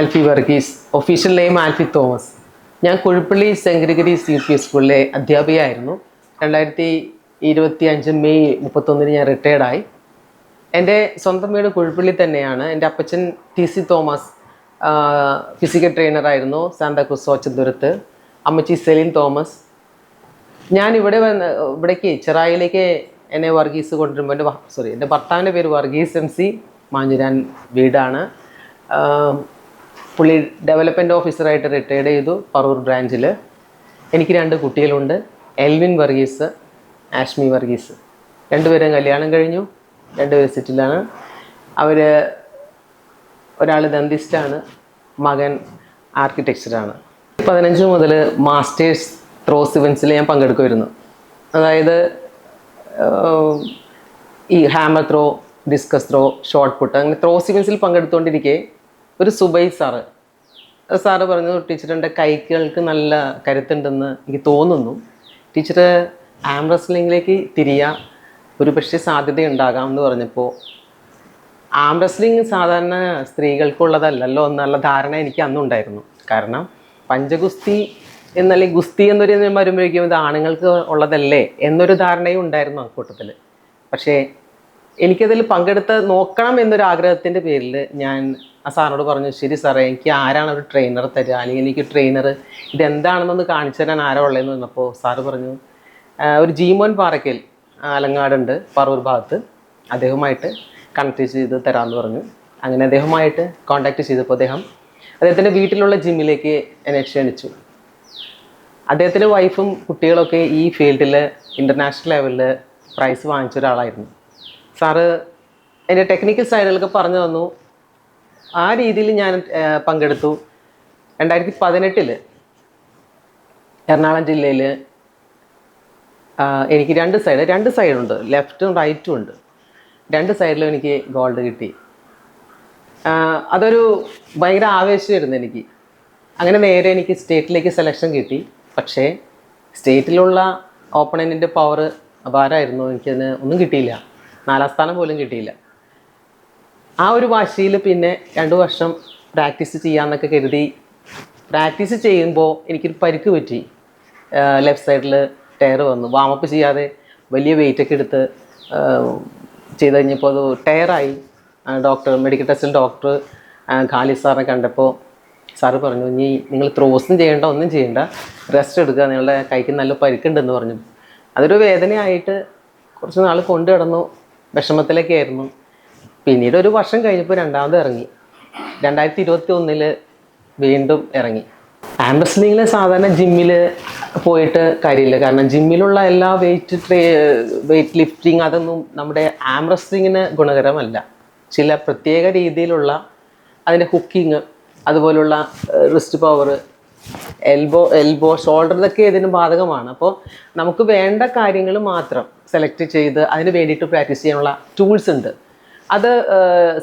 Alfie Varghese official name Alfie Thomas. ഞാൻ Kuzhippally സെങ്കരഗിരി C P സ്കൂളിലെ അധ്യാപികയായിരുന്നു. രണ്ടായിരത്തി ഇരുപത്തി അഞ്ച് മെയ് മുപ്പത്തൊന്നിന് ഞാൻ റിട്ടയർഡായി എന്റെ സ്വന്തം വീട് കുഴിപ്പള്ളി തന്നെയാണ്. എന്റെ അപ്പച്ചൻ ടി സി തോമസ് ഫിസിക്കൽ ട്രെയിനറായിരുന്നു സാന്താക്രൂസ് ഓച്ചന്തുരത്ത് അമ്മച്ചി സെലിൻ തോമസ്. ഞാൻ ഇവിടെ വന്ന് ഇവിടേക്ക് ചെറായിലേക്ക് എന്നെ വർഗീസ് കൊണ്ടുവരുമ്പോൾ എന്റെ സോറി എന്റെ ഭർത്താവിന്റെ പേര് വർഗീസ് എം സി മാഞ്ഞുരാൻ വീടാണ്. പുള്ളി ഡെവലപ്മെന്റ് ഓഫീസറായിട്ട് റിട്ടയർഡ് ചെയ്തു പറവൂർ ബ്രാഞ്ചിൽ എനിക്ക് രണ്ട് കുട്ടികളുണ്ട് എൽവിൻ വർഗീസ് ആഷ്മി വർഗീസ്. രണ്ടുപേരും കല്യാണം കഴിഞ്ഞു രണ്ടുപേരും സെറ്റിലാണ് അവർ ഒരാൾ ദന്തിസ്റ്റാണ് മകൻ ആർക്കിടെക്ചറാണ് പതിനഞ്ച് മുതൽ മാസ്റ്റേഴ്സ് ത്രോസ് ഇവൻസിൽ ഞാൻ പങ്കെടുക്കുമായിരുന്നു. അതായത് ഈ hammer throw discus throw shot put അങ്ങനെ ത്രോസ് ഇവൻസിൽ പങ്കെടുത്തുകൊണ്ടിരിക്കെ ഒരു സുബൈ സാറ്. സാറ് പറഞ്ഞു ടീച്ചറിന്റെ കൈകൾക്ക് നല്ല കരുത്തുണ്ടെന്ന് എനിക്ക് തോന്നുന്നു. ടീച്ചർ ആം റെസ്ലിങ്ങിലേക്ക് തിരിയാൻ ഒരു പക്ഷേ സാധ്യതയുണ്ടാകാം എന്ന് പറഞ്ഞപ്പോൾ ആം റെസ്ലിംഗ് സാധാരണ സ്ത്രീകൾക്കുള്ളതല്ലല്ലോ എന്നുള്ള ധാരണ എനിക്ക് അന്നുണ്ടായിരുന്നു കാരണം പഞ്ചഗുസ്തി എന്നല്ലെങ്കിൽ ഗുസ്തി എന്നൊരു വരുമ്പോഴേക്കും ഇത് ആണുങ്ങൾക്ക് ഉള്ളതല്ലേ എന്നൊരു ധാരണയും ഉണ്ടായിരുന്നു അക്കൂട്ടത്തിൽ പക്ഷേ എനിക്കതിൽ പങ്കെടുത്ത് നോക്കണം എന്നൊരു ആഗ്രഹത്തിന്റെ പേരിൽ ഞാൻ ആ സാറിനോട് പറഞ്ഞു ശരി സാറേ എനിക്ക് ആരാണ് ഒരു ട്രെയിനർ തരിക? അല്ലെങ്കിൽ എനിക്ക് ട്രെയിനർ ഇതെന്താണെന്നൊന്ന് കാണിച്ചു തരാൻ ആരാ ഉള്ളതെന്ന് പറഞ്ഞപ്പോൾ സാറ് പറഞ്ഞു "ആ, ഒരു ജീമോൻ പാറയ്ക്കൽ അലങ്ങാടുണ്ട് പറവൂർ ഭാഗത്ത്. അദ്ദേഹവുമായിട്ട് കണക്ട് ചെയ്ത് തരാമെന്ന് പറഞ്ഞു. അങ്ങനെ അദ്ദേഹവുമായിട്ട് കോൺടാക്ട് ചെയ്തപ്പോൾ അദ്ദേഹം അദ്ദേഹത്തിന്റെ വീട്ടിലുള്ള ജിമ്മിലേക്ക് എന്നെ ക്ഷണിച്ചു. അദ്ദേഹത്തിന്റെ വൈഫും കുട്ടികളൊക്കെ ഈ ഫീൽഡിൽ ഇന്റർനാഷണൽ ലെവലിൽ പ്രൈസ് വാങ്ങിച്ച ഒരാളായിരുന്നു. സാറ് എന്റെ ടെക്നിക്കൽ സൈഡുകളൊക്കെ പറഞ്ഞു തന്നു. ആ രീതിയിൽ ഞാൻ പങ്കെടുത്തു. രണ്ടായിരത്തി പതിനെട്ടിൽ എറണാകുളം ജില്ലയിൽ എനിക്ക് രണ്ട് സൈഡ് രണ്ട് സൈഡുണ്ട് ലെഫ്റ്റും റൈറ്റും ഉണ്ട്. രണ്ട് സൈഡിലും എനിക്ക് ഗോൾഡ് കിട്ടി. അതൊരു ഭയങ്കര ആവേശമായിരുന്നു എനിക്ക്. അങ്ങനെ നേരെ എനിക്ക് സ്റ്റേറ്റിലേക്ക് സെലക്ഷൻ കിട്ടി. പക്ഷേ സ്റ്റേറ്റിലുള്ള ഓപ്പണന്റിന്റെ പവർ അപാരമായിരുന്നു. എനിക്കതിന് ഒന്നും കിട്ടിയില്ല. നാലാം സ്ഥാനം പോലും കിട്ടിയില്ല. ആ ഒരു വാശിയിൽ പിന്നെ രണ്ട് വർഷം പ്രാക്ടീസ് ചെയ്യാമെന്നൊക്കെ കരുതി പ്രാക്ടീസ് ചെയ്യുമ്പോൾ എനിക്കൊരു പരിക്ക് പറ്റി. ലെഫ്റ്റ് സൈഡിൽ ടയർ വന്നു. വാമപ്പ് ചെയ്യാതെ വലിയ വെയിറ്റൊക്കെ എടുത്ത് ചെയ്ത് കഴിഞ്ഞപ്പോൾ അത് ടയറായി ഡോക്ടർ മെഡിക്കൽ ടെസ്റ്റിൽ ഡോക്ടർ ഖാലി സാറിനെ കണ്ടപ്പോൾ സാറ് പറഞ്ഞു ഇനി നിങ്ങൾ ത്രോസും ചെയ്യേണ്ട ഒന്നും ചെയ്യേണ്ട. റെസ്റ്റ് എടുക്കുക. നിങ്ങളുടെ കൈക്ക് നല്ല പരിക്കുണ്ടെന്ന് പറഞ്ഞു. അതൊരു വേദനയായിട്ട് കുറച്ച് നാൾ കൊണ്ടു കിടന്നു വിഷമത്തിലൊക്കെ ആയിരുന്നു പിന്നീട് ഒരു വർഷം കഴിഞ്ഞപ്പോൾ രണ്ടാമത് ഇറങ്ങി. രണ്ടായിരത്തി ഇരുപത്തി ഒന്നിൽ വീണ്ടും ഇറങ്ങി. ആംബസ്ലിങ്ങിൽ സാധാരണ ജിമ്മിൽ പോയിട്ട് കാര്യമില്ല. കാരണം ജിമ്മിലുള്ള എല്ലാ വെയിറ്റ് ട്രേ വെയിറ്റ് ലിഫ്റ്റിംഗ് അതൊന്നും നമ്മുടെ ആംബ്രസ്ലിങ്ങിന് ഗുണകരമല്ല. ചില പ്രത്യേക രീതിയിലുള്ള അതിന്റെ ഹുക്കിങ് അതുപോലുള്ള wrist power elbow elbow shoulder ഇതൊക്കെ ഇതിന് ബാധകമാണ്. അപ്പോൾ നമുക്ക് വേണ്ട കാര്യങ്ങൾ മാത്രം സെലക്ട് ചെയ്ത് അതിന് വേണ്ടിയിട്ട് പ്രാക്ടീസ് ചെയ്യാനുള്ള ടൂൾസ് ഉണ്ട്. അത്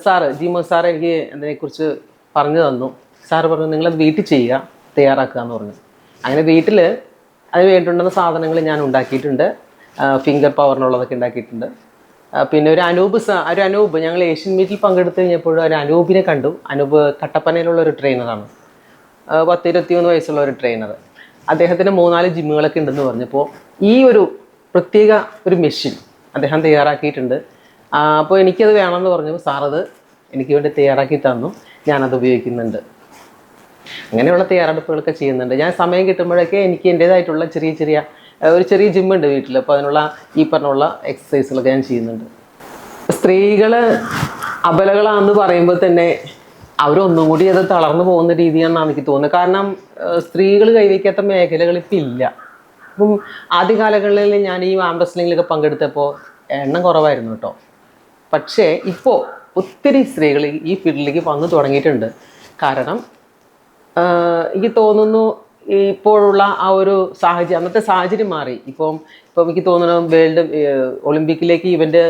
സാറ് ജിമോ സാർ എനിക്ക് അതിനെക്കുറിച്ച് പറഞ്ഞു തന്നു. സാറ് പറഞ്ഞു നിങ്ങളത് വീട്ടിൽ ചെയ്യുക തയ്യാറാക്കുക എന്ന് പറഞ്ഞു. അങ്ങനെ വീട്ടിൽ അതിന് വേണ്ടിയിട്ടുള്ള സാധനങ്ങൾ ഞാൻ ഉണ്ടാക്കിയിട്ടുണ്ട്. ഫിംഗർ പവറിനുള്ളതൊക്കെ ഉണ്ടാക്കിയിട്ടുണ്ട്. പിന്നെ ഒരു അനൂപ് ഒരു അനൂപ് ഞങ്ങൾ ഏഷ്യൻ മീറ്റിൽ പങ്കെടുത്ത് കഴിഞ്ഞപ്പോഴും ഒരു അനൂപിനെ കണ്ടു. അനൂപ് കട്ടപ്പനയിലുള്ള ഒരു ട്രെയിനറാണ് പത്ത് ഇരുപത്തിമൂന്ന് വയസ്സുള്ള ഒരു ട്രെയിനർ അദ്ദേഹത്തിന് മൂന്നാൽ ജിമ്മുകളൊക്കെ ഉണ്ടെന്ന് പറഞ്ഞപ്പോൾ ഈ ഒരു പ്രത്യേക ഒരു മെഷീൻ അദ്ദേഹം തയ്യാറാക്കിയിട്ടുണ്ട്. അപ്പോൾ എനിക്കത് വേണമെന്ന് പറഞ്ഞു. സാറത് എനിക്ക് വേണ്ടി തയ്യാറാക്കി തന്നു. ഞാനത് ഉപയോഗിക്കുന്നുണ്ട്. അങ്ങനെയുള്ള തയ്യാറെടുപ്പുകളൊക്കെ ചെയ്യുന്നുണ്ട്. ഞാൻ സമയം കിട്ടുമ്പോഴൊക്കെ എനിക്ക് എന്റേതായിട്ടുള്ള ചെറിയ ചെറിയ ഒരു ചെറിയ ജിമ്മുണ്ട് വീട്ടിൽ അപ്പോൾ അതിനുള്ള ഈ പറഞ്ഞുള്ള എക്സസൈസുകളൊക്കെ ഞാൻ ചെയ്യുന്നുണ്ട്. സ്ത്രീകൾ അബലകളാണെന്ന് പറയുമ്പോൾ തന്നെ അവരൊന്നും കൂടി അത് തളർന്നു പോകുന്ന രീതിയാണെന്നാണ് എനിക്ക് തോന്നുന്നത്. കാരണം സ്ത്രീകൾ കൈവയ്ക്കാത്ത മേഖലകൾ ഇപ്പം ഇല്ല. അപ്പം ആദ്യകാലങ്ങളിൽ ഞാൻ ഈ ആം റെസ്ലിങ്ങിലൊക്കെ പങ്കെടുത്തപ്പോൾ എണ്ണം കുറവായിരുന്നു കേട്ടോ. പക്ഷേ ഇപ്പോൾ ഒത്തിരി സ്ത്രീകൾ ഈ ഫീൽഡിലേക്ക് വന്നു തുടങ്ങിയിട്ടുണ്ട്. കാരണം എനിക്ക് തോന്നുന്നു ഇപ്പോഴുള്ള ആ ഒരു സാഹചര്യം അന്നത്തെ സാഹചര്യം മാറി. ഇപ്പം ഇപ്പം എനിക്ക് തോന്നുന്നു വേൾഡ് ഒളിമ്പിക്കിലേക്ക് ഇവന്റ്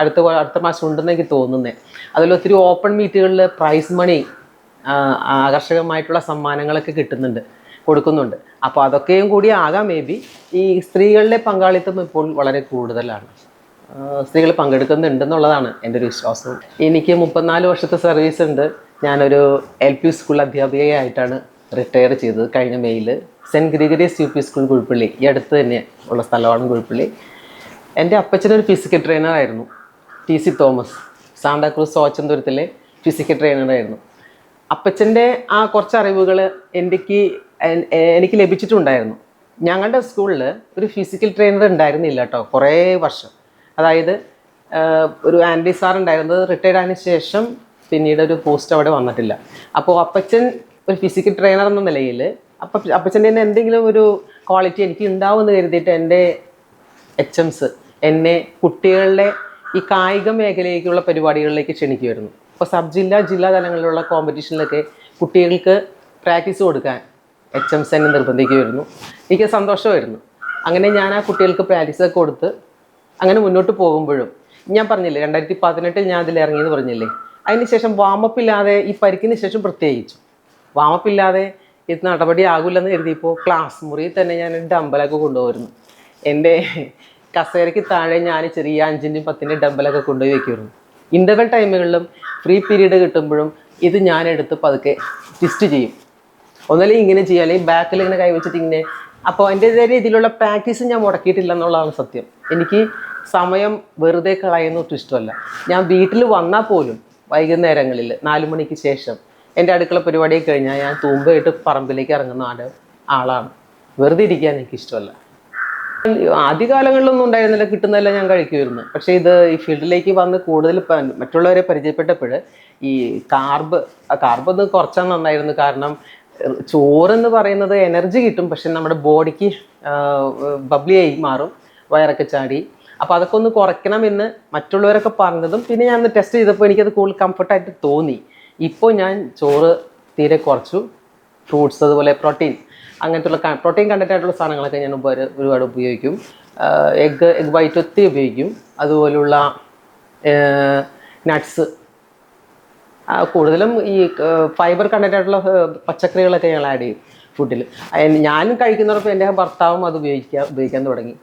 അടുത്ത അടുത്ത മാസം ഉണ്ടെന്ന് എനിക്ക് തോന്നുന്നത് അതിൽ ഒത്തിരി ഓപ്പൺ മീറ്റുകളിൽ പ്രൈസ് മണി ആകർഷകമായിട്ടുള്ള സമ്മാനങ്ങളൊക്കെ കിട്ടുന്നുണ്ട് കൊടുക്കുന്നുണ്ട്. അപ്പോൾ അതൊക്കെയും കൂടി ആകാം മേ ബി ഈ സ്ത്രീകളുടെ പങ്കാളിത്തം ഇപ്പോൾ വളരെ കൂടുതലാണ്. സ്ത്രീകൾ പങ്കെടുക്കുന്നുണ്ടെന്നുള്ളതാണ് എന്റെ ഒരു വിശ്വാസം. എനിക്ക് മുപ്പത്തിനാല് വർഷത്തെ സർവീസ് ഉണ്ട്. ഞാനൊരു എൽ പി സ്കൂൾ അധ്യാപികയായിട്ടാണ് റിട്ടയർ ചെയ്തത് കഴിഞ്ഞ മെയ്യിൽ saint Gregorios U P school Kuzhippally. ഈ അടുത്ത് തന്നെ ഉള്ള സ്ഥലമാണ് കുഴിപ്പള്ളി. എന്റെ അപ്പച്ചനൊരു physical ട്രെയിനറായിരുന്നു T C Thomas Santa Cruz സോച്ചന്തുരത്തിലെ physical ട്രെയിനറായിരുന്നു അപ്പച്ചന്റെ ആ കുറച്ച് അറിവുകൾ എനിക്ക് എനിക്ക് ലഭിച്ചിട്ടുണ്ടായിരുന്നു. ഞങ്ങളുടെ സ്കൂളിൽ ഒരു ഫിസിക്കൽ ട്രെയിനർ ഉണ്ടായിരുന്നില്ല കേട്ടോ കുറേ വർഷം. അതായത് ഒരു ആൻഡി സാർ ഉണ്ടായിരുന്നത് റിട്ടയർഡ് ആയതിനു ശേഷം പിന്നീട് ഒരു പോസ്റ്റ് അവിടെ വന്നിട്ടില്ല. അപ്പോൾ അപ്പച്ചൻ ഒരു ഫിസിക്കൽ ട്രെയിനർ എന്ന നിലയിൽ അപ്പ അപ്പച്ചന്റെ തന്നെ എന്തെങ്കിലും ഒരു ക്വാളിറ്റി എനിക്ക് ഉണ്ടാവുമെന്ന് കരുതിയിട്ട് എന്റെ എച്ച് എംസ് എന്നെ കുട്ടികളുടെ ഈ കായിക മേഖലയിലേക്കുള്ള പരിപാടികളിലേക്ക് ക്ഷണിക്കുമായിരുന്നു അപ്പോൾ സബ് ജില്ലാ ജില്ലാ തലങ്ങളിലുള്ള കോമ്പറ്റീഷനിലൊക്കെ കുട്ടികൾക്ക് പ്രാക്ടീസ് കൊടുക്കാൻ എച്ച് എം എന്നെ നിർബന്ധിക്കുമായിരുന്നു എനിക്ക് സന്തോഷമായിരുന്നു. അങ്ങനെ ഞാൻ ആ കുട്ടികൾക്ക് പ്രാക്ടീസൊക്കെ കൊടുത്ത് അങ്ങനെ മുന്നോട്ട് പോകുമ്പോഴും ഞാൻ പറഞ്ഞില്ലേ രണ്ടായിരത്തി പതിനെട്ടിൽ ഞാൻ അതിൽ ഇറങ്ങിയെന്ന് പറഞ്ഞില്ലേ? അതിനുശേഷം വാമപ്പ് ഇല്ലാതെ ഈ പരിക്കിന് ശേഷം പ്രത്യേകിച്ചു. വാമപ്പ് ഇല്ലാതെ ഇത് നടപടി ആകില്ലെന്ന് കരുതിയപ്പോൾ ക്ലാസ് മുറിയിൽ തന്നെ ഞാൻ ഡമ്പലൊക്കെ കൊണ്ടുപോയിരുന്നു എന്റെ കസേരയ്ക്ക് താഴെ ഞാൻ ചെറിയ അഞ്ചിന്റെയും പത്തിന്റെയും ഡമ്പലൊക്കെ കൊണ്ടുപോയി വെക്കുമായിരുന്നു. ഇന്റർവെൽ ടൈമുകളിലും ഫ്രീ പീരീഡ് കിട്ടുമ്പോഴും ഇത് ഞാൻ എടുത്ത് പതുക്കെ ട്വിസ്റ്റ് ചെയ്യും. ഒന്നല്ലെങ്കിൽ ഇങ്ങനെ ചെയ്യാം. അല്ലെങ്കിൽ ബാക്കിൽ ഇങ്ങനെ കൈവച്ചിട്ട് ഇങ്ങനെ. അപ്പോൾ എന്റെതായ രീതിയിലുള്ള പ്രാക്ടീസ് ഞാൻ മുടക്കിയിട്ടില്ല എന്നുള്ളതാണ് സത്യം. എനിക്ക് സമയം വെറുതെ കളയുന്ന ഇഷ്ടമല്ല ഞാൻ വീട്ടിൽ വന്നാൽ പോലും വൈകുന്നേരങ്ങളിൽ നാല് മണിക്ക് ശേഷം എന്റെ അടുക്കള പരിപാടിയൊക്കെ കഴിഞ്ഞാൽ ഞാൻ തൂമ്പയിട്ട് പറമ്പിലേക്ക് ഇറങ്ങുന്ന ആട് ആളാണ്. വെറുതെ ഇരിക്കാൻ എനിക്ക് ഇഷ്ടമല്ല ആദ്യകാലങ്ങളിലൊന്നും ഉണ്ടായിരുന്നില്ല. കിട്ടുന്നതെല്ലാം ഞാൻ കഴിക്കുമായിരുന്നു. പക്ഷേ ഇത് ഈ ഫീൽഡിലേക്ക് വന്ന് കൂടുതൽ മറ്റുള്ളവരെ പരിചയപ്പെട്ടപ്പോൾ ഈ കാർബ് കാർബ് ഒന്ന് കുറച്ചാൽ നന്നായിരുന്നു. കാരണം ചോറ് ചോറെന്ന് പറയുന്നത് എനർജി കിട്ടും. പക്ഷെ നമ്മുടെ ബോഡിക്ക് ബബ്ലി ആയി മാറും. വയറൊക്കെ ചാടി. അപ്പോൾ അതൊക്കെ ഒന്ന് കുറയ്ക്കണമെന്ന് മറ്റുള്ളവരൊക്കെ പറഞ്ഞതും പിന്നെ ഞാൻ ടെസ്റ്റ് ചെയ്തപ്പോൾ എനിക്കത് കൂടുതൽ കംഫർട്ടായിട്ട് തോന്നി. ഇപ്പോൾ ഞാൻ ചോറ് തീരെ കുറച്ചു. ഫ്രൂട്ട്സ് അതുപോലെ പ്രോട്ടീൻ അങ്ങനത്തുള്ള പ്രോട്ടീൻ കണ്ടന്റ് ആയിട്ടുള്ള സാധനങ്ങളൊക്കെ ഞാൻ ഒരുപാട് ഉപയോഗിക്കും. എഗ് എഗ് വൈറ്റ് ഒത്തി ഉപയോഗിക്കും. അതുപോലുള്ള നട്ട്സ് കൂടുതലും ഈ ഫൈബർ കണ്ടന്റ് ആയിട്ടുള്ള പച്ചക്കറികളൊക്കെ ഞങ്ങൾ ആഡ് ചെയ്യും ഫുഡിൽ ഞാനും കഴിക്കുന്നവർക്ക് എന്റെ ഭർത്താവും അത് ഉപയോഗിക്കാൻ ഉപയോഗിക്കാൻ തുടങ്ങി.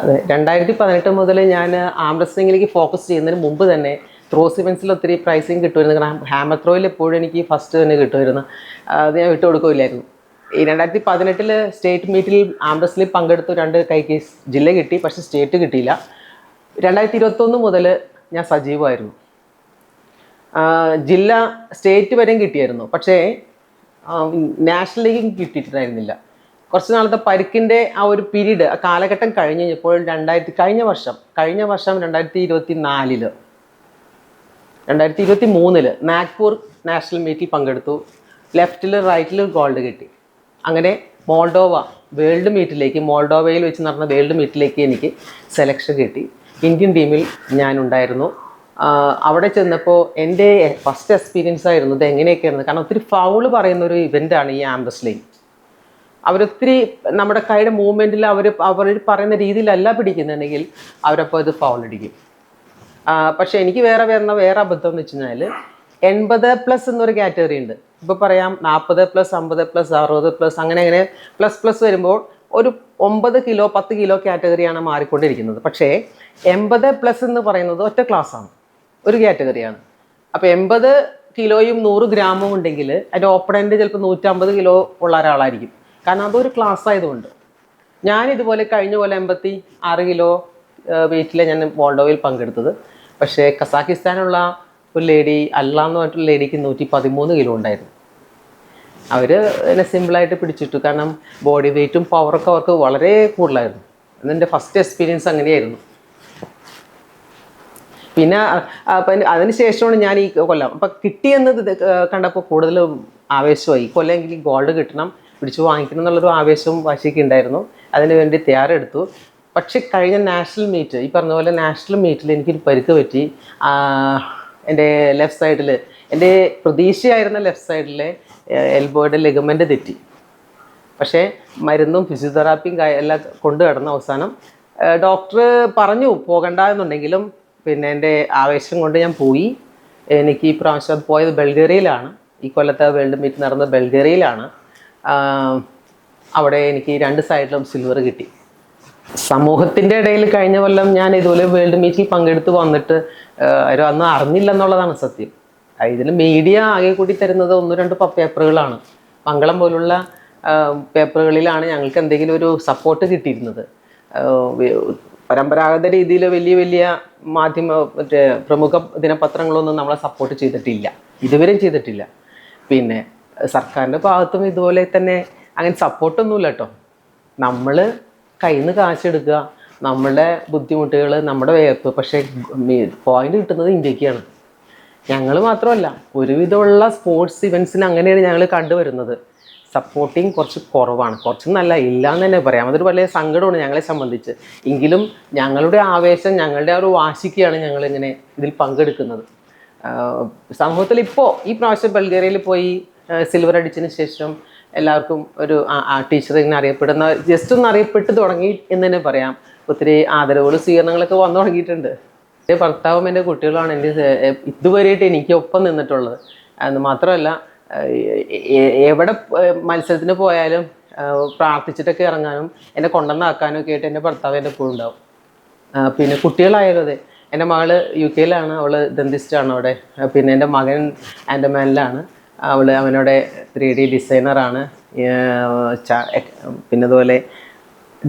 അതെ. രണ്ടായിരത്തി പതിനെട്ട് മുതൽ ഞാൻ ആംബ്രസിംഗിലേക്ക് ഫോക്കസ് ചെയ്യുന്നതിന് മുമ്പ് തന്നെ ത്രോ ഇവൻസിൽ ഒത്തിരി പ്രൈസിങ് കിട്ടുമായിരുന്നു ഹാമർ ത്രോയിൽ എപ്പോഴും എനിക്ക് ഫസ്റ്റ് തന്നെ കിട്ടുമായിരുന്നു. അത് ഞാൻ വിട്ടുകൊടുക്കില്ലായിരുന്നു ഈ രണ്ടായിരത്തി പതിനെട്ടിൽ സ്റ്റേറ്റ് മീറ്റിൽ ആം റെസ്ലിൽ പങ്കെടുത്തു. രണ്ട് കൈക്ക് ജില്ല കിട്ടി. പക്ഷേ സ്റ്റേറ്റ് കിട്ടിയില്ല. രണ്ടായിരത്തി ഇരുപത്തൊന്ന് മുതൽ ഞാൻ സജീവമായിരുന്നു. ജില്ല സ്റ്റേറ്റ് വരെയും കിട്ടിയായിരുന്നു. പക്ഷേ നാഷണലിലേക്കും കിട്ടിയിട്ടുണ്ടായിരുന്നില്ല. കുറച്ച് നാളത്തെ പരിക്കിന്റെ ആ ഒരു പീരീഡ് ആ കാലഘട്ടം കഴിഞ്ഞ് കഴിഞ്ഞപ്പോൾ രണ്ടായിരത്തി കഴിഞ്ഞ വർഷം കഴിഞ്ഞ വർഷം രണ്ടായിരത്തി ഇരുപത്തി നാലിൽ രണ്ടായിരത്തി ഇരുപത്തി മൂന്നിൽ നാഗ്പൂർ നാഷണൽ മീറ്റിൽ പങ്കെടുത്തു. ലെഫ്റ്റിൽ റൈറ്റിൽ ഗോൾഡ് കിട്ടി. അങ്ങനെ മോൾഡോവ വേൾഡ് മീറ്റിലേക്ക് മോൾഡോവയിൽ വെച്ച് നടന്ന വേൾഡ് മീറ്റിലേക്ക് എനിക്ക് സെലക്ഷൻ കിട്ടി. ഇന്ത്യൻ ടീമിൽ ഞാനുണ്ടായിരുന്നു. അവിടെ ചെന്നപ്പോൾ എന്റെ ഫസ്റ്റ് എക്സ്പീരിയൻസ് ആയിരുന്നു ഇത് എങ്ങനെയൊക്കെയായിരുന്നു കാരണം ഒത്തിരി ഫൗൾ പറയുന്ന ഒരു ഇവന്റാണ് ഈ ആംബസ് ലൈൻ അവരൊത്തിരി നമ്മുടെ കൈയുടെ മൂവ്മെന്റിൽ അവർ അവർ പറയുന്ന രീതിയിലല്ല പിടിക്കുന്നുണ്ടെങ്കിൽ അവരപ്പോൾ ഇത് ഫൗൾ അടിക്കും. പക്ഷേ എനിക്ക് വേറെ വരുന്ന വേറെ അബദ്ധം എന്ന് വെച്ച് കഴിഞ്ഞാൽ എൺപത് പ്ലസ് എന്നൊരു കാറ്റഗറി ഉണ്ട്. ഇപ്പോൾ പറയാം നാൽപ്പത് പ്ലസ് അമ്പത് പ്ലസ് അറുപത് പ്ലസ് അങ്ങനെ അങ്ങനെ പ്ലസ് പ്ലസ് വരുമ്പോൾ ഒരു ഒമ്പത് കിലോ പത്ത് കിലോ കാറ്റഗറിയാണ് മാറിക്കൊണ്ടിരിക്കുന്നത്. പക്ഷേ എൺപത് പ്ലസ് എന്ന് പറയുന്നത് ഒറ്റ ക്ലാസ്സാണ് ഒരു കാറ്റഗറിയാണ് അപ്പോൾ എൺപത് കിലോയും നൂറ് ഗ്രാമും ഉണ്ടെങ്കിൽ അതിന്റെ ഓപ്പണന്റ് ചിലപ്പോൾ നൂറ്റമ്പത് കിലോ ഉള്ള ഒരാളായിരിക്കും. കാരണം അതൊരു ക്ലാസ് ആയതുകൊണ്ട്. ഞാൻ ഇതുപോലെ കഴിഞ്ഞ പോലെ എൺപത്തി ആറ് കിലോ വെയിറ്റിലെ ഞാൻ മോൾഡോയിൽ പങ്കെടുത്തത്. പക്ഷേ കസാക്കിസ്ഥാനുള്ള ഒരു ലേഡി അല്ല എന്ന് പറഞ്ഞിട്ടുള്ള ലേഡിക്ക് നൂറ്റി പതിമൂന്ന് കിലോ ഉണ്ടായിരുന്നു. അവർ എന്നെ സിമ്പിളായിട്ട് പിടിച്ചിട്ടു. കാരണം ബോഡി വെയ്റ്റും പവറൊക്കെ അവർക്ക് വളരെ കൂടുതലായിരുന്നു. അതെന്റെ ഫസ്റ്റ് എക്സ്പീരിയൻസ് അങ്ങനെയായിരുന്നു. പിന്നെ അപ്പം അതിന് ശേഷമാണ് ഞാൻ ഈ കൊല്ലം. അപ്പം കിട്ടിയെന്നത് കണ്ടപ്പോൾ കൂടുതൽ ആവേശമായി. കൊല്ലം എനിക്ക് ഗോൾഡ് കിട്ടണം പിടിച്ചു വാങ്ങിക്കണം എന്നുള്ളൊരു ആവേശവും വാശിയൊക്കെ ഉണ്ടായിരുന്നു. അതിന് വേണ്ടി തയ്യാറെടുത്തു. പക്ഷെ കഴിഞ്ഞ നാഷണൽ മീറ്റ് ഈ പറഞ്ഞ പോലെ നാഷണൽ മീറ്റിൽ എനിക്കൊരു പരിക്ക് പറ്റി. എന്റെ ലെഫ്റ്റ് സൈഡിൽ എന്റെ പ്രതീക്ഷയായിരുന്ന ലെഫ്റ്റ് സൈഡിലെ എൽബോയുടെ ലെഗമെന്റ് തെറ്റി. പക്ഷേ മരുന്നും ഫിസിയോതെറാപ്പിയും എല്ലാം കൊണ്ടു കിടന്ന അവസാനം ഡോക്ടർ പറഞ്ഞു പോകണ്ട എന്നുണ്ടെങ്കിലും പിന്നെ എന്റെ ആവേശം കൊണ്ട് ഞാൻ പോയി. എനിക്ക് ഈ പ്രാവശ്യം അത് പോയത് ബൾഗേറിയയിലാണ്. ഈ കൊല്ലത്തെ വേൾഡ് മീറ്റ് നടന്നത് ബൾഗേറിയയിലാണ്. അവിടെ എനിക്ക് രണ്ട് സൈഡിലും സിൽവർ കിട്ടി. സമൂഹത്തിന്റെ ഇടയിൽ കഴിഞ്ഞ കൊല്ലം ഞാൻ ഇതുപോലെ വേൾഡ് മീറ്റിൽ പങ്കെടുത്ത് വന്നിട്ട് ആരും അന്ന് അറിഞ്ഞില്ല എന്നുള്ളതാണ് സത്യം ഇതിൽ മീഡിയ ആകെ കൂടി തരുന്നത് ഒന്ന് രണ്ട് പേപ്പറുകളാണ്. മംഗളം പോലുള്ള പേപ്പറുകളിലാണ് ഞങ്ങൾക്ക് എന്തെങ്കിലും ഒരു സപ്പോർട്ട് കിട്ടിയിരുന്നത്. പരമ്പരാഗത രീതിയിൽ വലിയ വലിയ മാധ്യമ മറ്റേ പ്രമുഖ ദിനപത്രങ്ങളൊന്നും നമ്മളെ സപ്പോർട്ട് ചെയ്തിട്ടില്ല. ഇതുവരെയും ചെയ്തിട്ടില്ല. പിന്നെ സർക്കാരിന്റെ ഭാഗത്തും ഇതുപോലെ തന്നെ അങ്ങനെ സപ്പോർട്ടൊന്നുമില്ല കേട്ടോ നമ്മൾ കയ്യിൽ നിന്ന് കാശെടുക്കുക. നമ്മളുടെ ബുദ്ധിമുട്ടുകൾ നമ്മുടെ വേർപ്പ് പക്ഷേ പോയിന്റ് കിട്ടുന്നത് ഇന്ത്യക്കാണ്. ഞങ്ങൾ മാത്രമല്ല ഒരുവിധമുള്ള സ്പോർട്സ് ഇവൻസിന് അങ്ങനെയാണ് ഞങ്ങൾ കണ്ടുവരുന്നത്. സപ്പോർട്ടിങ് കുറച്ച് കുറവാണ്. കുറച്ച് നല്ല ഇല്ല എന്ന് തന്നെ പറയാം. അതൊരു വലിയ സങ്കടമാണ് ഞങ്ങളെ സംബന്ധിച്ച്. എങ്കിലും ഞങ്ങളുടെ ആവേശം ഞങ്ങളുടെ ആ ഒരു ഞങ്ങൾ ഇങ്ങനെ ഇതിൽ പങ്കെടുക്കുന്നത്. സമൂഹത്തിൽ ഇപ്പോൾ ഈ പ്രാവശ്യം ബൾഗേറിയയിൽ പോയി സിൽവർ അടിച്ചതിന് ശേഷം എല്ലാവർക്കും ഒരു ആ- ടീച്ചർ ഇങ്ങനെ അറിയപ്പെടുന്ന ജസ്റ്റ് ഒന്ന് അറിയപ്പെട്ട് തുടങ്ങി എന്ന് തന്നെ പറയാം. ഒത്തിരി ആദരവുകളും സ്വീകരണങ്ങളൊക്കെ വന്നു തുടങ്ങിയിട്ടുണ്ട്. എന്റെ ഭർത്താവും എന്റെ കുട്ടികളുമാണ് എന്റെ ഇതുവരെയായിട്ട് എനിക്ക് ഒപ്പം നിന്നിട്ടുള്ളത്. എന്ന് മാത്രമല്ല എവിടെ മത്സരത്തിന് പോയാലും പ്രാർത്ഥിച്ചിട്ടൊക്കെ ഇറങ്ങാനും എന്നെ കൊണ്ടുവന്നാക്കാനും ഒക്കെ ആയിട്ട് എന്റെ ഭർത്താവ് എന്റെ എപ്പോഴും ഉണ്ടാവും. പിന്നെ കുട്ടികളായാലും അതെ എന്റെ മകൾ യു കെയിലാണ് അവൾ ദന്തിസ്റ്റാണ് അവിടെ. പിന്നെ എന്റെ മകൻ ആൻഡമാനിലാണ്. അവൾ അവനവിടെ ത്രീ ഡി ഡിസൈനറാണ് പിന്നെ അതുപോലെ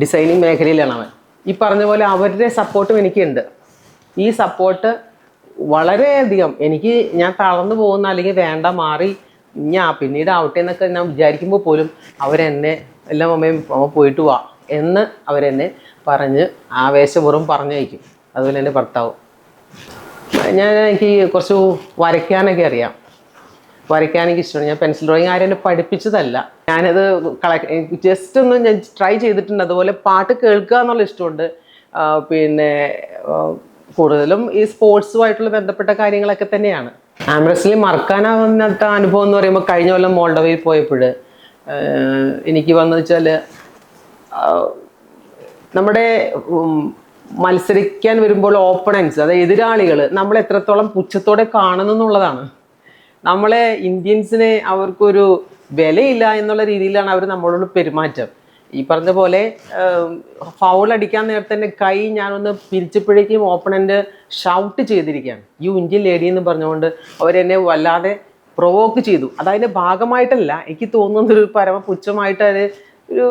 ഡിസൈനിങ് മേഖലയിലാണ് അവൻ. ഈ പറഞ്ഞ പോലെ അവരുടെ സപ്പോർട്ടും എനിക്കുണ്ട്. ഈ സപ്പോർട്ട് വളരെയധികം എനിക്ക് ഞാൻ തളർന്നു പോകുന്ന അല്ലെങ്കിൽ വേണ്ട മാറി ഞാൻ പിന്നീട് ആവട്ടെ എന്നൊക്കെ ഞാൻ വിചാരിക്കുമ്പോൾ പോലും അവരെന്നെ എല്ലാം അമ്മയും അമ്മ പോയിട്ട് വാ എന്ന് അവരെന്നെ പറഞ്ഞ് ആവേശപൂർവം പറഞ്ഞയക്കും. അതുപോലെ എന്റെ ഭർത്താവ്. ഞാൻ എനിക്ക് കുറച്ച് വരയ്ക്കാനൊക്കെ അറിയാം. വരയ്ക്കാൻ എനിക്ക് ഇഷ്ടമാണ്. ഞാൻ പെൻസിൽ ഡ്രോയിങ് ആരും എന്നെ പഠിപ്പിച്ചതല്ല. ഞാനത് കളക്ട് ജസ്റ്റ് ഒന്ന് ഞാൻ ട്രൈ ചെയ്തിട്ടുണ്ട്. അതുപോലെ പാട്ട് കേൾക്കുക എന്നുള്ള ഇഷ്ടമുണ്ട്. പിന്നെ കൂടുതലും ഈ സ്പോർട്സുമായിട്ടുള്ള ബന്ധപ്പെട്ട കാര്യങ്ങളൊക്കെ തന്നെയാണ്. ആംബ്രസിൽ മറക്കാനാവുന്നത്ത അനുഭവം എന്ന് പറയുമ്പോൾ കഴിഞ്ഞ കൊല്ലം മോൾഡവയിൽ പോയപ്പോൾ എനിക്ക് വന്നു വെച്ചാൽ നമ്മുടെ മത്സരിക്കാൻ വരുമ്പോൾ ഓപ്പണൻസ് അതായത് എതിരാളികൾ നമ്മൾ എത്രത്തോളം പുച്ഛത്തോടെ കാണുന്നു എന്നുള്ളതാണ് നമ്മളെ ഇന്ത്യൻസിനെ അവർക്കൊരു വിലയില്ല എന്നുള്ള രീതിയിലാണ് അവർ നമ്മളോട് പെരുമാറ്റം. ഈ പറഞ്ഞ പോലെ ഫൗൾ അടിക്കാൻ നേരത്തെ തന്നെ കൈ ഞാനൊന്ന് പിരിച്ചപ്പോഴേക്കും ഓപ്പണന്റ് ഷൗട്ട് ചെയ്തിരിക്കുകയാണ്. യു ഇന്ത്യൻ ലേഡി എന്ന് പറഞ്ഞുകൊണ്ട് അവരെന്നെ വല്ലാതെ പ്രൊവോക്ക് ചെയ്തു. അതതിന്റെ ഭാഗമായിട്ടല്ല എനിക്ക് തോന്നുന്നത് ഒരു പരമ പുച്ഛമായിട്ട് അത് ഒരു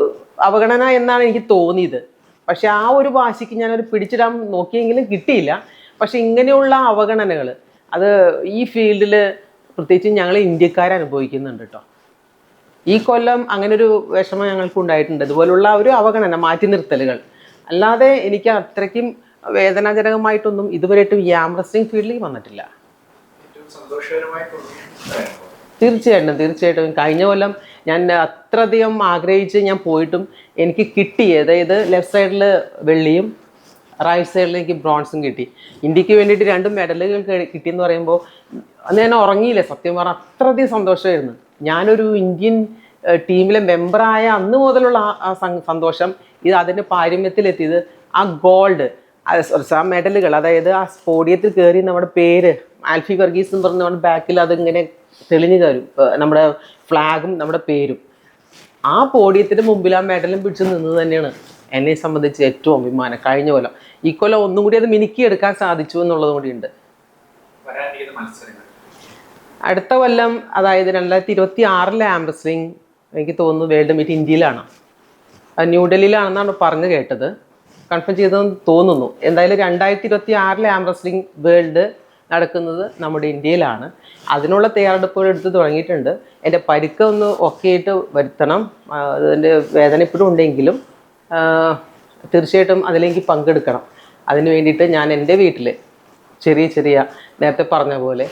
അവഗണന എന്നാണ് എനിക്ക് തോന്നിയത്. പക്ഷെ ആ ഒരു വാശിക്ക് ഞാനൊരു പിടിച്ചിടാൻ നോക്കിയെങ്കിലും കിട്ടിയില്ല. പക്ഷെ ഇങ്ങനെയുള്ള അവഗണനകൾ അത് ഈ ഫീൽഡിൽ പ്രത്യേകിച്ച് ഞങ്ങൾ ഇന്ത്യക്കാർ അനുഭവിക്കുന്നുണ്ട് കേട്ടോ ഈ കൊല്ലം അങ്ങനെ ഒരു വിഷമം ഞങ്ങൾക്ക് ഉണ്ടായിട്ടുണ്ട്. ഇതുപോലുള്ള ഒരു അവഗണന മാറ്റി നിർത്തലുകൾ. അല്ലാതെ എനിക്ക് അത്രയ്ക്കും വേദനാജനകമായിട്ടൊന്നും ഇതുവരെയായിട്ടും റെസ്ലിംഗ് ഫീൽഡിൽ വന്നിട്ടില്ല. തീർച്ചയായിട്ടും തീർച്ചയായിട്ടും. കഴിഞ്ഞ കൊല്ലം ഞാൻ അത്രയധികം ആഗ്രഹിച്ച് ഞാൻ പോയിട്ടും എനിക്ക് കിട്ടി. അതായത് ലെഫ്റ്റ് സൈഡിൽ വെള്ളിയും റൈറ്റ് സൈഡിൽ എനിക്ക് ബ്രോൺസും കിട്ടി. ഇന്ത്യയ്ക്ക് വേണ്ടിയിട്ട് രണ്ട് മെഡലുകൾ കിട്ടിയെന്ന് പറയുമ്പോൾ അന്ന് ഞാൻ ഉറങ്ങിയില്ല? സത്യം പറഞ്ഞാൽ അത്രയധികം സന്തോഷമായിരുന്നു. ഞാനൊരു ഇന്ത്യൻ ടീമിലെ മെമ്പറായ അന്ന് മുതലുള്ള ആ- സന്തോഷം ഇത് അതിന്റെ പാരമ്യത്തിലെത്തിയത് ആ ഗോൾഡ് ആ മെഡലുകൾ അതായത് ആ സ്പോഡിയത്തിൽ കയറി നമ്മുടെ പേര് ആൽഫി വർഗീസ് എന്ന് പറഞ്ഞ നമ്മുടെ ബാക്കിൽ അതിങ്ങനെ തെളിഞ്ഞു കയറും. നമ്മുടെ ഫ്ലാഗും നമ്മുടെ പേരും. ആ പോഡിയത്തിന്റെ മുമ്പിൽ ആ മെഡലും പിടിച്ച് നിന്ന് തന്നെയാണ്. എന്നെ സംബന്ധിച്ച് ഏറ്റവും അഭിമാനം. കഴിഞ്ഞ കൊല്ലം. ഈ കൊല്ലം ഒന്നും കൂടി അത് മിനുക്കി എടുക്കാൻ സാധിച്ചു എന്നുള്ളത് കൂടിയുണ്ട് ഉണ്ട്. അടുത്ത കൊല്ലം അതായത് രണ്ടായിരത്തി ഇരുപത്തി ആറിലെ ആംബ്രസ്ലിംഗ് എനിക്ക് തോന്നുന്നു വേൾഡ് മീറ്റ് ഇന്ത്യയിലാണ്. അത് ന്യൂഡൽഹിയിലാണെന്നാണ് പറഞ്ഞു കേട്ടത്. കൺഫേം ചെയ്തതെന്ന് തോന്നുന്നു. എന്തായാലും രണ്ടായിരത്തി ഇരുപത്തി ആറിലെ ആംബ്രസ്ലിംഗ് വേൾഡ് നടക്കുന്നത് നമ്മുടെ ഇന്ത്യയിലാണ്. അതിനുള്ള തയ്യാറെടുപ്പുകൾ എടുത്ത് തുടങ്ങിയിട്ടുണ്ട്. എന്റെ പരിക്കൊന്ന് ഒക്കെ ആയിട്ട് വരുത്തണം. അതിന്റെ വേദന ഇപ്പോഴും ഉണ്ടെങ്കിലും തീർച്ചയായിട്ടും അതിലേക്ക് പങ്കെടുക്കണം. അതിന് വേണ്ടിയിട്ട് ഞാൻ എന്റെ വീട്ടിൽ ചെറിയ ചെറിയ നേരത്തെ പറഞ്ഞ പോലെ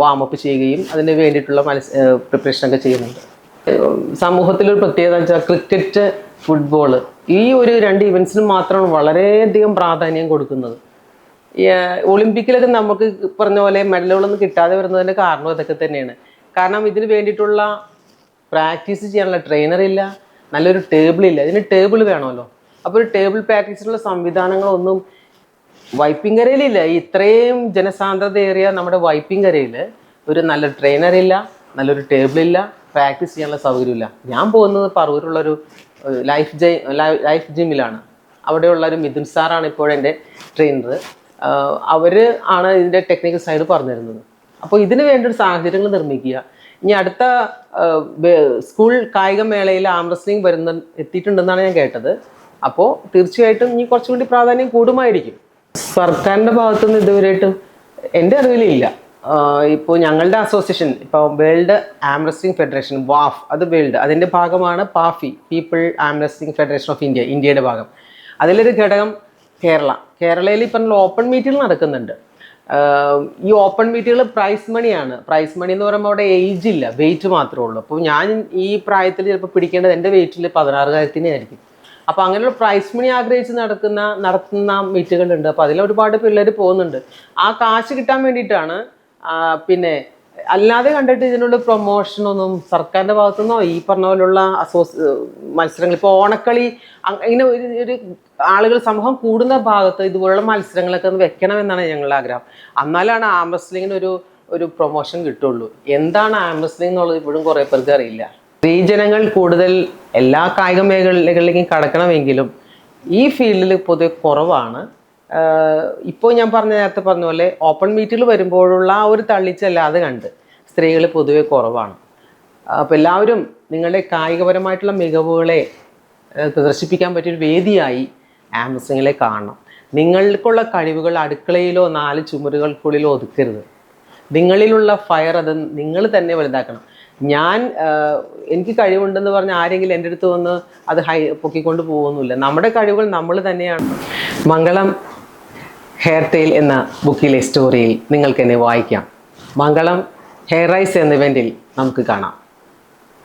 വാമപ്പ് ചെയ്യുകയും അതിന് വേണ്ടിയിട്ടുള്ള മത്സ പ്രിപ്പറേഷനൊക്കെ ചെയ്യുന്നുണ്ട്. സമൂഹത്തിലൊരു പ്രത്യേകത വെച്ചാൽ ക്രിക്കറ്റ് ഫുട്ബോൾ ഈ ഒരു രണ്ട് ഇവൻസിനും മാത്രമാണ് വളരെയധികം പ്രാധാന്യം കൊടുക്കുന്നത്. ഒളിമ്പിക്കിലൊക്കെ നമുക്ക് പറഞ്ഞ പോലെ മെഡലുകളൊന്നും കിട്ടാതെ വരുന്നതിന്റെ കാരണം ഇതൊക്കെ തന്നെയാണ്. കാരണം ഇതിന് വേണ്ടിയിട്ടുള്ള പ്രാക്ടീസ് ചെയ്യാനുള്ള ട്രെയിനർ ഇല്ല. നല്ലൊരു ടേബിൾ ഇല്ല? ഇതിന് ടേബിൾ വേണമല്ലോ. അപ്പോൾ ഒരു ടേബിൾ പാക്കേജിലുള്ള സംവിധാനങ്ങളൊന്നും വൈപ്പിങ്കരയിലില്ല ഇത്രയും ജനസാന്ദ്രതയേറിയ നമ്മുടെ വൈപ്പിങ്കരയിൽ ഒരു നല്ല ട്രെയിനർ ഇല്ല നല്ലൊരു ടേബിൾ ഇല്ല പ്രാക്ടീസ് ചെയ്യാനുള്ള സൗകര്യമില്ല. ഞാൻ പോകുന്നത് പറവൂരുള്ളൊരു ലൈഫ് ജൈ ലൈഫ് ജിമ്മിലാണ് അവിടെയുള്ള ഒരു മിഥുൻ സാറാണ് ഇപ്പോഴെന്റെ ട്രെയിനർ അവർ ആണ് ഇതിന്റെ ടെക്നിക്കൽ സൈഡ് പറഞ്ഞു തരുന്നത് അപ്പോൾ ഇതിന് വേണ്ട ഒരു സാഹചര്യങ്ങൾ നിർമ്മിക്കുക. ഇനി അടുത്ത സ്കൂൾ കായികമേളയിൽ ആം റെസ്ലിംഗ് വരുന്ന എത്തിയിട്ടുണ്ടെന്നാണ് ഞാൻ കേട്ടത്. അപ്പോൾ തീർച്ചയായിട്ടും ഇനി കുറച്ചും കൂടി പ്രാധാന്യം കൂടുമായിരിക്കും. സർക്കാരിന്റെ ഭാഗത്തുനിന്ന് ഇതുവരെയായിട്ടും എന്റെ അറിവിലില്ല. ഇപ്പോൾ ഞങ്ങളുടെ അസോസിയേഷൻ ഇപ്പോൾ വേൾഡ് ആംറസ്റ്റിംഗ് ഫെഡറേഷൻ വാഫ് അത് വേൾഡ് അതിന്റെ ഭാഗമാണ് PAFI people arm wrestling federation of India ഇന്ത്യയുടെ ഭാഗം. അതിലൊരു ഘടകം കേരള. കേരളയിൽ ഇപ്പം ഓപ്പൺ മീറ്റിംഗ് നടക്കുന്നുണ്ട്. ഈ ഓപ്പൺ മീറ്റുകൾ പ്രൈസ് മണിയാണ് പ്രൈസ് മണി എന്ന് പറയുമ്പോൾ അവിടെ ഏജ് ഇല്ല. വെയിറ്റ് മാത്രമേ ഉള്ളൂ. അപ്പോൾ ഞാൻ ഈ പ്രായത്തിൽ ചിലപ്പോൾ പിടിക്കേണ്ടത് എന്റെ വെയിറ്റിൽ പതിനാറുകാരത്തിനെ ആയിരിക്കും. അപ്പോൾ അങ്ങനെയുള്ള പ്രൈസ് മണി ആഗ്രഹിച്ച് നടക്കുന്ന നടത്തുന്ന മീറ്റുകളുണ്ട് അപ്പോൾ അതിൽ ഒരുപാട് പിള്ളേർ പോകുന്നുണ്ട്. ആ കാശ് കിട്ടാൻ വേണ്ടിയിട്ടാണ് പിന്നെ അല്ലാതെ കണ്ടിട്ട് ഇതിനുള്ള പ്രൊമോഷനൊന്നും സർക്കാരിന്റെ ഭാഗത്തുനിന്നോ ഈ പറഞ്ഞ പോലുള്ള അസോസ് മത്സരങ്ങൾ ഇപ്പോൾ ഓണക്കളി ഇങ്ങനെ ഒരു ഒരു ആളുകൾ സമൂഹം കൂടുന്ന ഭാഗത്ത് ഇതുപോലുള്ള മത്സരങ്ങളൊക്കെ ഒന്ന് വെക്കണമെന്നാണ് ഞങ്ങളുടെ ആഗ്രഹം. എന്നാലാണ് ആംബസ്ലിങ്ങിന് ഒരു ഒരു പ്രൊമോഷൻ കിട്ടുള്ളൂ. എന്താണ് ആംബസ്ലിംഗ് എന്നുള്ളത് ഇപ്പോഴും കുറേ പേർക്ക് അറിയില്ല. സ്ത്രീജനങ്ങൾ കൂടുതൽ എല്ലാ കായിക മേഖലകളിലേക്കും കടക്കണമെങ്കിലും ഈ ഫീൽഡിൽ പൊതുവെ കുറവാണ്. ഇപ്പോൾ ഞാൻ പറഞ്ഞ നേരത്തെ പറഞ്ഞ പോലെ ഓപ്പൺ മീറ്റിൽ വരുമ്പോഴുള്ള ആ ഒരു തള്ളിച്ചല്ലാതെ കണ്ട്. സ്ത്രീകൾ പൊതുവെ കുറവാണ്. അപ്പോൾ എല്ലാവരും നിങ്ങളുടെ കായികപരമായിട്ടുള്ള മികവുകളെ പ്രദർശിപ്പിക്കാൻ പറ്റിയൊരു വേദിയായി ആംബസിങ്ങളെ കാണണം. നിങ്ങൾക്കുള്ള കഴിവുകൾ അടുക്കളയിലോ നാല് ചുമരുകൾക്കുള്ളിലോ ഒതുക്കരുത്. നിങ്ങളിലുള്ള ഫയർ അത് നിങ്ങൾ തന്നെ വലുതാക്കണം. ഞാൻ എനിക്ക് കഴിവുണ്ടെന്ന് പറഞ്ഞ ആരെങ്കിലും എന്റെ അടുത്ത് വന്ന് അത് ഹൈ പൊക്കിക്കൊണ്ട് പോകുന്നില്ല നമ്മുടെ കഴിവുകൾ നമ്മൾ തന്നെയാണ്. മംഗളം ഹെയർ ടെയിൽ എന്ന ബുക്കിലെ സ്റ്റോറിയിൽ നിങ്ങൾക്ക് എന്നെ വായിക്കാം. മംഗളം ഹെയർ റൈസ് എന്ന ഇവന്റിൽ നമുക്ക് കാണാം.